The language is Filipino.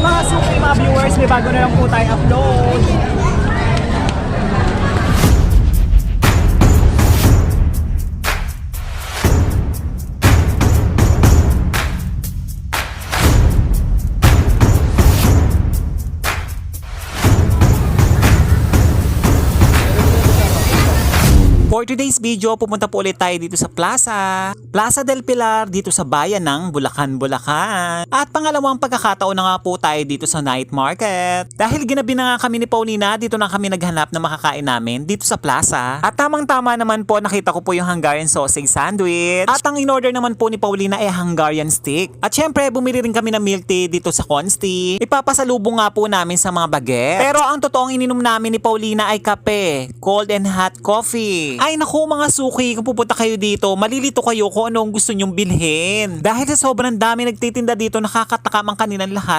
mga suki, mga viewers, may bago na lang po tayo upload. For today's video, pumunta po ulit tayo dito sa Plaza. Plaza del Pilar dito sa bayan ng Bulacan, Bulacan. At pangalawang pagkakataon na nga po tayo dito sa night market. Dahil ginabi na nga kami ni Paulina, dito na kami naghanap na makakain namin dito sa Plaza. At tamang-tama naman po, nakita ko po yung Hungarian sausage sandwich. At ang in-order naman po ni Paulina ay Hungarian stick. At syempre, bumili rin kami ng milk tea dito sa Consti. Ipapasalubong nga po namin sa mga baget. Pero ang totoong ininom namin ni Paulina ay kape, cold and hot coffee. Naku mga suki, kung pupunta kayo dito, malilito kayo kung ano ang gusto nyong bilhin. Dahil sa sobrang dami nagtitinda dito, nakakatakam ang kanilang lahat